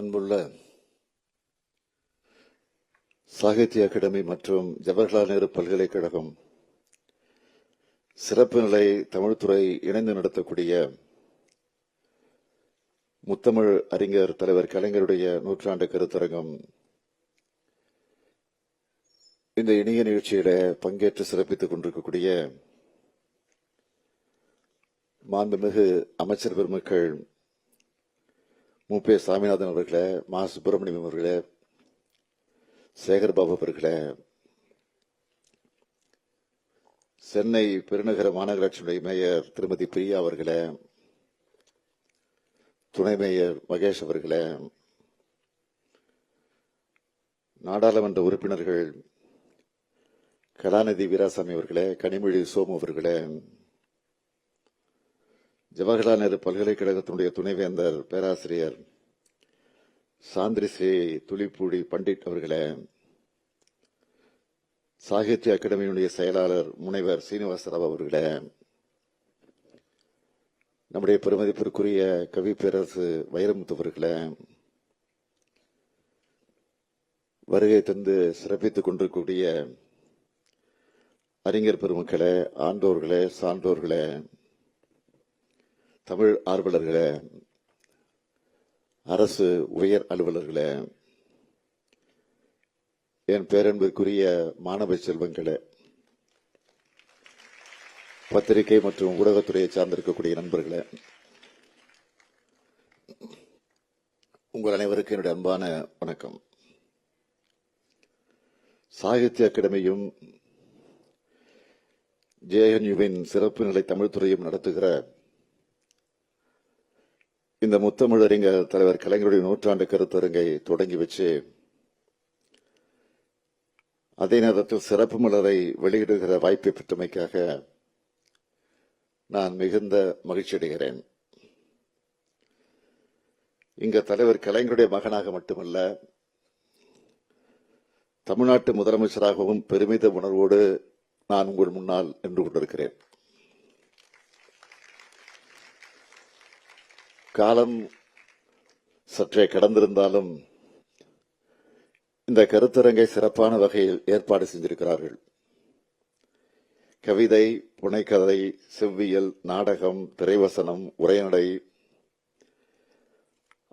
அன்புள்ள சாகித்ய அகாடமி மற்றும் ஜவஹர்லால் நேரு பல்கலைக்கழகம் சிறப்பு நிலை தமிழ்துறை இணைந்து நடத்தக்கூடிய முத்தமிழ் அறிஞர் தலைவர் கலைஞருடைய நூற்றாண்டு கருத்தரங்கம் இந்த இணைய நிகழ்ச்சியில பங்கேற்று சிறப்பித்துக் கொண்டிருக்கக்கூடிய மாண்புமிகு அமைச்சர் பெருமக்கள் முப்பே சாமிநாதன் அவர்களே மா. சுப்பிரமணியம் அவர்களே சேகர்பாபு அவர்களே சென்னை பெருநகர மாநகராட்சியுடைய மேயர் திருமதி பிரியா அவர்களே துணை மேயர் மகேஷ் அவர்களே நாடாளுமன்ற உறுப்பினர்கள் கலாநிதி வீராசாமி அவர்களே கனிமொழி சோமு அவர்களே ஜவஹர்லால் நேரு பல்கலைக்கழகத்தினுடைய துணைவேந்தர் பேராசிரியர் சாந்திரி துளிப்பூடி பண்டிட் அவர்களே சாகித்ய அகாடமியினுடைய செயலாளர் முனைவர் சீனிவாசராவ் அவர்களே நம்முடைய பெருமதிப்பிற்குரிய கவி பேரரசு வைரமுத்து அவர்களே வருகை தந்து சிறப்பித்துக் கொண்டிருக்கக்கூடிய அறிஞர் பெருமக்களே ஆண்டோர்களே சான்றோர்களே தமிழ் ஆர்வலர்களே அரசு உயர் அலுவலர்களே என் பேரன்பிற்குரிய மாணவ செல்வங்களே பத்திரிகை மற்றும் ஊடகத்துறையை சார்ந்திருக்கக்கூடிய நண்பர்களே உங்கள் அனைவருக்கும் என்னுடைய அன்பான வணக்கம். சாகித்ய அகாடமியும் ஜேஎன்யுவின் சிறப்பு நிலை தமிழ்துறையும் நடத்துகிற இந்த முத்தமிழறிஞர் தலைவர் கலைஞருடைய நூற்றாண்டு கருத்தரங்கை தொடங்கி வச்சு அதே நேரத்தில் சிறப்பு மலரை வெளியிடுகிற வாய்ப்பை பெற்றமைக்காக நான் மிகுந்த மகிழ்ச்சி அடைகிறேன். இங்க தலைவர் கலைஞருடைய மகனாக மட்டுமல்ல தமிழ்நாட்டு முதலமைச்சராகவும் பெருமித உணர்வோடு நான் உங்கள் முன்னால் நின்று கொண்டிருக்கிறேன். காலம் சற்றே கடந்திருந்தாலும் இந்த கருத்தரங்கை சிறப்பான வகையில் ஏற்பாடு செஞ்சிருக்கிறார்கள் கவிதை புனைக்கதை செவ்வியல் நாடகம் திரைவசனம் உரைநடை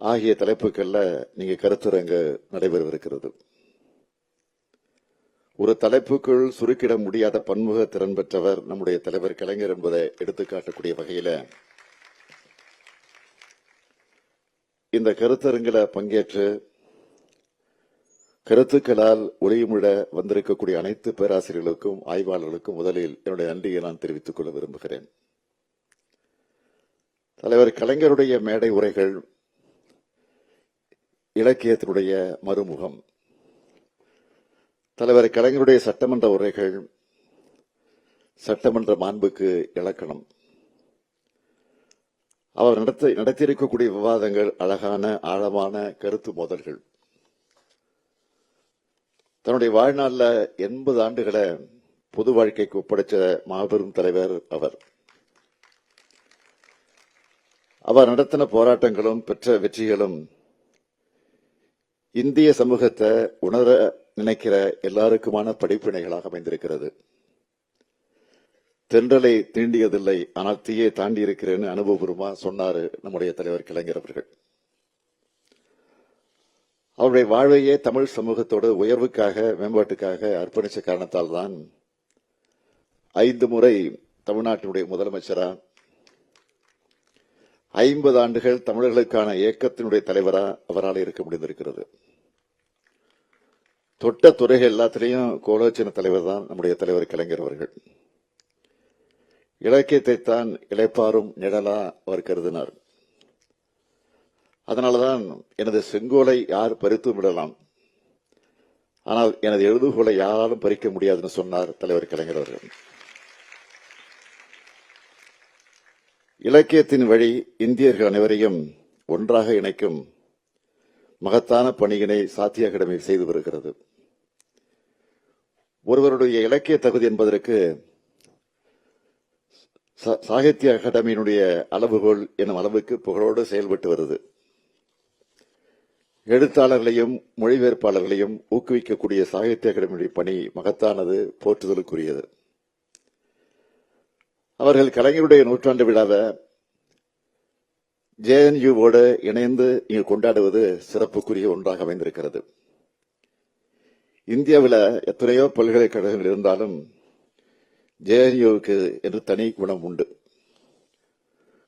ஆகிய தலைப்புகள்ல நீங்க கருத்தரங்கு நடைபெறவிருக்கிறது. ஒரு தலைப்புக்குள் சுருக்கிட முடியாத பன்முக திறன் பெற்றவர் நம்முடைய தலைவர் கலைஞர் என்பதை எடுத்துக்காட்டக்கூடிய வகையில இந்த கருத்தரங்கில பங்கேற்று கருத்துக்களால் உரையுமிட வந்திருக்கக்கூடிய அனைத்து பேராசிரியர்களுக்கும் ஆய்வாளர்களுக்கும் முதலில் என்னுடைய நன்றியை நான் தெரிவித்துக் கொள்ள விரும்புகிறேன். தலைவர் கலைஞருடைய மேடை உரைகள் இலக்கியத்தினுடைய மறுமுகம் தலைவர் கலைஞருடைய சட்டமன்ற உரைகள் சட்டமன்ற மாண்புக்கு இலக்கணம் அவர் நடத்த நடத்தியிருக்கக்கூடிய விவாதங்கள் அழகான ஆழமான கருத்து மோதல்கள். தன்னுடைய வாழ்நாளில் எண்பது ஆண்டுகளை பொது வாழ்க்கைக்கு ஒப்படைச்ச மாபெரும் தலைவர் அவர். அவர் நடத்தின போராட்டங்களும் பெற்ற வெற்றிகளும் இந்திய சமூகத்தை உணர நினைக்கிற எல்லாருக்குமான படிப்பினைகளாக அமைந்திருக்கிறது. தென்றலை தீண்டியதில்லை ஆனால் தீயை தாண்டி இருக்கிறேன்னு அனுபவபூர்வமா சொன்னாரு நம்முடைய தலைவர் கலைஞர் அவர்கள். அவருடைய வாழ்வையே தமிழ் சமூகத்தோட உயர்வுக்காக மேம்பாட்டுக்காக அர்ப்பணிச்ச காரணத்தால் தான் ஐந்து முறை தமிழ்நாட்டினுடைய முதலமைச்சரா ஐம்பது ஆண்டுகள் தமிழர்களுக்கான இயக்கத்தினுடைய தலைவரா அவரால் இருக்க முடிந்திருக்கிறது. தொட்ட துறைகள் எல்லாத்திலையும் கோலோச்சன தலைவர் தான் நம்முடைய தலைவர் கலைஞர் அவர்கள். இலக்கியத்தை தான் இளைப்பாரும் நிழலா அவர் கருதினார். அதனால்தான் எனது செங்கோலை யார் பறித்து விடலாம்? ஆனால் எனது எழுதுகோலை யாராலும் பறிக்க முடியாதுன்னு சொன்னார் தலைவர் கலைஞர் அவர்கள். இலக்கியத்தின் வழி இந்தியர்கள் அனைவரையும் ஒன்றாக இணைக்கும் மகத்தான பணியினை சாத்திய அகாடமி செய்து வருகிறது. ஒருவருடைய இலக்கிய தகுதி என்பதற்கு சாகித்ய அகாடமியினுடைய அளவுகோல் எனும் அளவுக்கு புகழோடு செயல்பட்டு வருது. எழுத்தாளர்களையும் மொழிபெயர்ப்பாளர்களையும் ஊக்குவிக்கக்கூடிய சாகித்ய அகாடமியுடைய பணி மகத்தானது போற்றுதலுக்குரியது. அவர்கள் கலைஞருடைய நூற்றாண்டு விழாவை ஜேஎன்யூவோடு இணைந்து இங்கு கொண்டாடுவது சிறப்புக்குரிய ஒன்றாக அமைந்திருக்கிறது. இந்தியாவில் எத்தனையோ பல்கலைக்கழகங்கள் இருந்தாலும் ஜேஎன்யூவுக்கு என்று தனி குணம் உண்டு.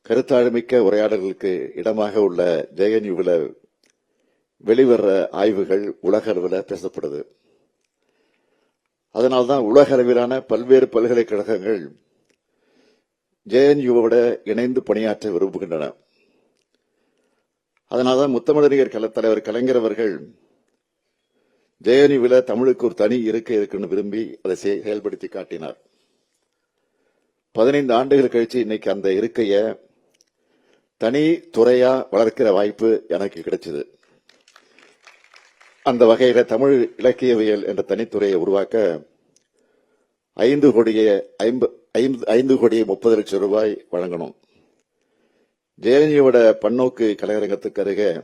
கருத்தாழ்மிக்க உரையாடல்களுக்கு இடமாக உள்ள ஜேஎன்யூவில் வெளிவர்ற ஆய்வுகள் உலக அளவில் பேசப்படுது. அதனால்தான் உலக அளவிலான பல்வேறு பல்கலைக்கழகங்கள் ஜேஎன்யூவோட இணைந்து பணியாற்ற விரும்புகின்றன. அதனால்தான் முத்தமிழறிஞர் கல தலைவர் கலைஞர் அவர்கள் ஜெயனிவில தமிழுக்கு ஒரு தனி இருக்கை இருக்குன்னு விரும்பி அதை செயல்படுத்தி காட்டினார். பதினைந்து ஆண்டுகள் கழிச்சு இன்னைக்கு அந்த இருக்கைய தனி துறையா வளர்க்கிற வாய்ப்பு எனக்கு கிடைச்சது. அந்த வகையில தமிழ் இலக்கியவியல் என்ற தனித்துறையை உருவாக்க ஐந்து கோடியே ஐம்ப- ஐந்து ஐந்து கோடியே முப்பது லட்சம் ரூபாய் வழங்கணும். ஜெயலலிதாவோட பன்னோக்கு கலையரங்கத்துக்கு அருகே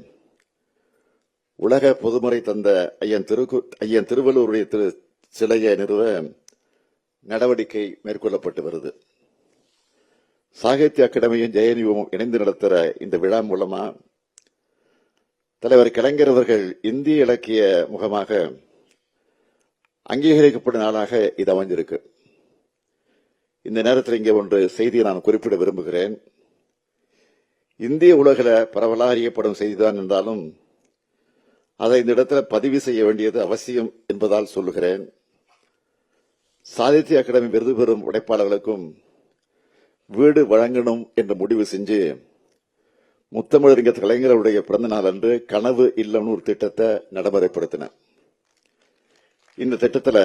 உலக பொதுமறை தந்த ஐயன் திருக்கு ஐயன் திருவள்ளுவருடைய திரு சிலையை நிறுவ நடவடிக்கை மேற்கொள்ளப்பட்டு வருது. சாகித்ய அகாடமியும் ஜெயனியும் இணைந்து நடத்துகிற இந்த விழா மூலமா தலைவர் கலைஞர் அவர்கள் இந்திய இலக்கிய முகமாக அங்கீகரிக்கப்படும் நாளாக இது அமைஞ்சிருக்கு. இந்த நேரத்தில் இங்கே ஒன்று செய்தியை நான் குறிப்பிட விரும்புகிறேன். இந்திய உலகில் பரவலாக அறியப்படும் செய்திதான் என்றாலும் அதை இந்த இடத்துல பதிவு செய்ய வேண்டியது அவசியம் என்பதால் சொல்லுகிறேன். சாகித்ய அகாடமி விருது பெறும் உடைப்பாளர்களுக்கும் வீடு வழங்கணும் என்று முடிவு செஞ்சு முத்தமிழறிஞர் கலைஞருடைய பிறந்த நாள் அன்று கனவு இல்லம்னு ஒரு திட்டத்தை நடைமுறைப்படுத்தின இந்த திட்டத்தில்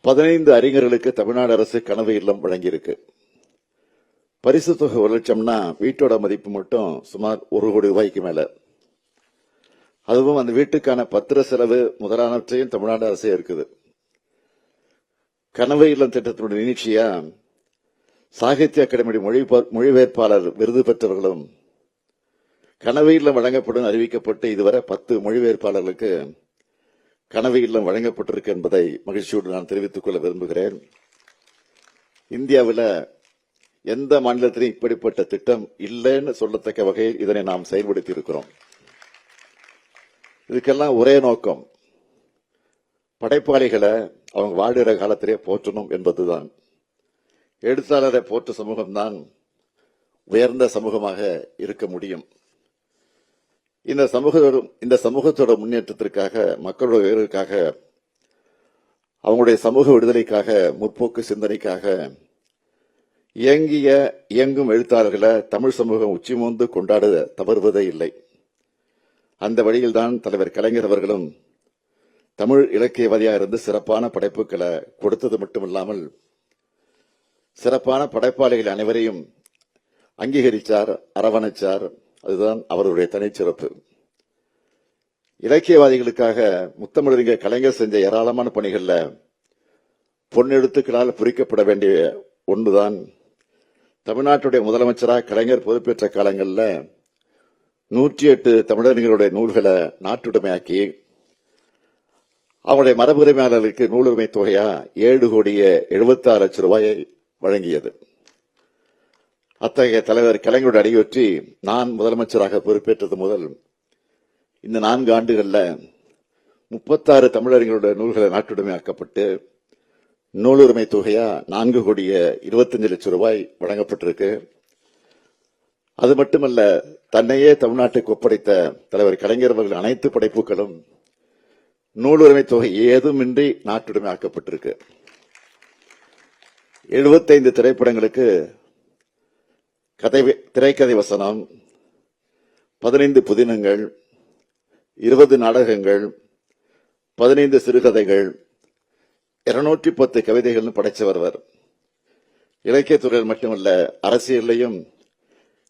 பதினைந்து அறிஞர்களுக்கு தமிழ்நாடு அரசு கனவு இல்லம் வழங்கியிருக்கு. பரிசு தொகை ஒரு லட்சம்னா வீட்டோட மதிப்பு மட்டும் சுமார் ஒரு கோடி ரூபாய்க்கு மேல. அதுவும் அந்த வீட்டுக்கான பத்திர செலவு முதலானவற்றையும் தமிழ்நாடு அரசே இருக்குது கனவு இல்லம் திட்டத்தினுடைய நிகழ்ச்சியாக சாகித்ய அகாடமி மொழி மொழிபெயர்ப்பாளர் விருது பெற்றவர்களும் கனவு இல்லம் வழங்கப்படும் அறிவிக்கப்பட்டு இதுவரை பத்து மொழிபெயர்ப்பாளர்களுக்கு கனவு இல்லம் வழங்கப்பட்டிருக்கு என்பதை மகிழ்ச்சியோடு நான் தெரிவித்துக் கொள்ள விரும்புகிறேன். இந்தியாவில் எந்த மாநிலத்திலும் இப்படிப்பட்ட திட்டம் இல்லைன்னு சொல்லத்தக்க வகையில் இதனை நாம் செயல்படுத்தி இருக்கிறோம் இதுக்கெல்லாம் ஒரே நோக்கம் படைப்பாளிகளை அவங்க வாடுகிற காலத்திலே போற்றணும் என்பதுதான். எழுத்தாளரை போற்ற சமூகம்தான் உயர்ந்த சமூகமாக இருக்க முடியும். இந்த சமூக இந்த சமூகத்தோட முன்னேற்றத்திற்காக மக்களோட உயர்வுக்காக அவங்களுடைய சமூக விடுதலைக்காக முற்போக்கு சிந்தனைக்காக இயங்கிய இயங்கும் எழுத்தாளர்களை தமிழ் சமூகம் உச்சிமோந்து கொண்டாட தவறுவதே இல்லை. அந்த வழியில்தான் தலைவர் கலைஞர் அவர்களும் தமிழ் இலக்கியவாதியாக இருந்து சிறப்பான படைப்புகளை கொடுத்தது மட்டுமில்லாமல் சிறப்பான படைப்பாளிகள் அனைவரையும் அங்கீகரித்தார் அரவணைச்சார். அதுதான் அவருடைய தனிச்சிறப்பு. இலக்கியவாதிகளுக்காக முத்தமிழறிஞர் கலைஞர் செஞ்ச ஏராளமான பணிகளில் பொன்னெழுத்துக்களால் பொறிக்கப்பட வேண்டிய ஒன்றுதான். தமிழ்நாட்டுடைய முதலமைச்சராக கலைஞர் பொறுப்பேற்ற காலங்களில் நூற்றி எட்டு தமிழறிஞர்களுடைய நூல்களை நாட்டுடைமையாக்கி அவருடைய மரபுரிமையாளர்களுக்கு நூலுரிமை தொகையா ஏழு கோடியே எழுபத்தாறு லட்சம் ரூபாயை வழங்கியது. அத்தகைய தலைவர் கலைஞருடைய அடியொற்றி நான் முதலமைச்சராக பொறுப்பேற்றது முதல் இந்த நான்கு ஆண்டுகளில் முப்பத்தாறு தமிழறிஞர்களுடைய நூல்களை நாட்டுடைமையாக்கப்பட்டு நூலுரிமை தொகையா நான்கு கோடிய இருபத்தஞ்சு லட்சம் ரூபாய் வழங்கப்பட்டிருக்கு. அது மட்டுமல்ல தன்னையே தமிழ்நாட்டுக்கு ஒப்படைத்த தலைவர் கலைஞர் அவர்கள் அனைத்து படைப்புகளும் நூலுரிமை தொகை ஏதுமின்றி நாட்டுடைமை ஆக்கப்பட்டிருக்கு. எழுபத்தைந்து திரைப்படங்களுக்கு கதை திரைக்கதை வசனம் பதினைந்து புதினங்கள் இருபது நாடகங்கள் பதினைந்து சிறுகதைகள் இருநூற்றி பத்து கவிதைகள்னு படைச்சவர் இலக்கியத்துறையில் மட்டுமல்ல அரசியலையும்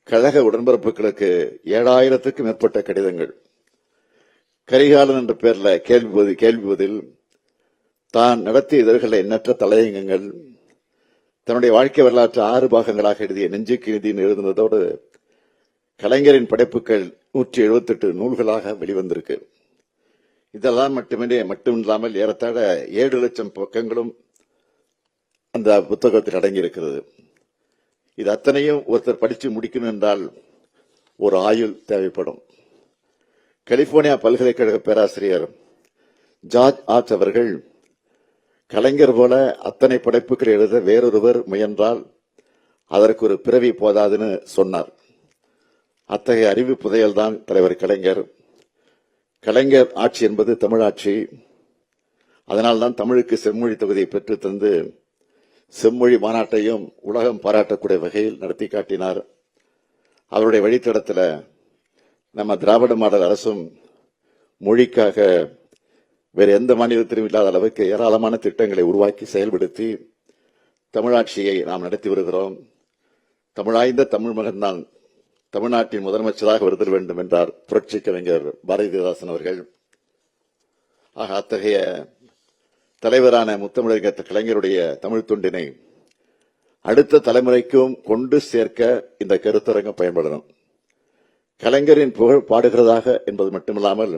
கழக உடன்பரப்புகளுக்கு ஏழாயிரத்துக்கும் மேற்பட்ட கடிதங்கள். கரிகாலன் என்ற பெயரில் கேள்வி கேள்வி பதில் தான் நடத்திய இதழ்களை எண்ணற்ற தலையங்கங்கள் தன்னுடைய வாழ்க்கை வரலாற்று ஆறு பாகங்களாக எழுதிய நெஞ்சுக்கு நிதின்னு எழுதுனதோடு கலைஞரின் படைப்புகள் நூற்றி எழுபத்தெட்டு நூல்களாக வெளிவந்திருக்கு. இதெல்லாம் மட்டுமே மட்டுமில்லாமல் ஏறத்தாழ ஏழு லட்சம் பக்கங்களும் அந்த புத்தகத்தில் அடங்கியிருக்கிறது. இது அத்தனையும் ஒருத்தர் படித்து முடிக்கணும் என்றால் ஒரு ஆயுள் தேவைப்படும். கலிபோர்னியா பல்கலைக்கழக பேராசிரியர் ஜார்ஜ் ஆர்ச் அவர்கள் கலைஞர் போல அத்தனை படைப்புகள் எழுத வேறொருவர் முயன்றால் அதற்கு ஒரு பிறவி போதாதுன்னு சொன்னார். அத்தகைய அறிவு புதையல்தான் தலைவர் கலைஞர். கலைஞர் ஆட்சி என்பது தமிழாட்சி அதனால்தான் தமிழுக்கு செம்மொழி தொகுதியை பெற்று தந்து செம்மொழி மாநாட்டையும் உலகம் பாராட்டக்கூடிய வகையில் நடத்தி காட்டினார். அவருடைய வழித்தடத்தில் நம்ம திராவிட மாடல் அரசும் மொழிக்காக வேறு எந்த மாநிலத்திலும் இல்லாத அளவுக்கு ஏராளமான திட்டங்களை உருவாக்கி செயல்படுத்தி தமிழாட்சியை நாம் நடத்தி வருகிறோம். தமிழாய்ந்த தமிழ் மகன்தான் தமிழ்நாட்டின் முதலமைச்சராக வருதல் வேண்டும் என்றார் புரட்சி கலைஞர் பாரதிதாசன் அவர்கள். ஆக அத்தகைய தலைவரான முத்தமிழர் கலைஞருடைய தமிழ் தொண்டினை அடுத்த தலைமுறைக்கும் கொண்டு சேர்க்க இந்த கருத்தரங்கம் பயன்படணும். கலைஞரின் புகழ் பாடுகிறதாக என்பது மட்டுமில்லாமல்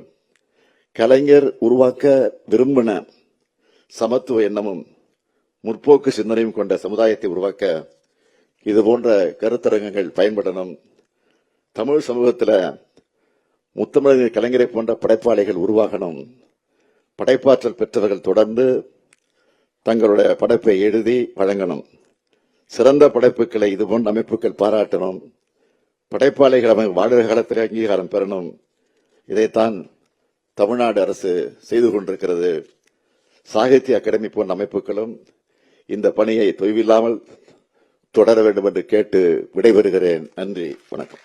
கலைஞர் உருவாக்க விரும்பின சமத்துவ எண்ணமும் முற்போக்கு சிந்தனையும் கொண்ட சமுதாயத்தை உருவாக்க இது போன்ற கருத்தரங்கங்கள் பயன்படணும். தமிழ் சமூகத்தில் முத்தமிழர் கலைஞரை போன்ற படைப்பாளிகள் உருவாகணும். படைப்பாற்றல் பெற்றவர்கள் தொடர்ந்து தங்களுடைய படைப்பை எழுதி வழங்கணும். சிறந்த படைப்புகளை இது போன்ற அமைப்புகள் பாராட்டணும். படைப்பாளிகள் அவங்க வாழ்கிற காலத்தில் அங்கீகாரம் பெறணும். இதைத்தான் தமிழ்நாடு அரசு செய்து கொண்டிருக்கிறது. சாகித்ய அகாடமி போன்ற அமைப்புகளும் இந்த பணியை தொய்வில்லாமல் தொடர வேண்டும் என்று கேட்டு விடைபெறுகிறேன். நன்றி வணக்கம்.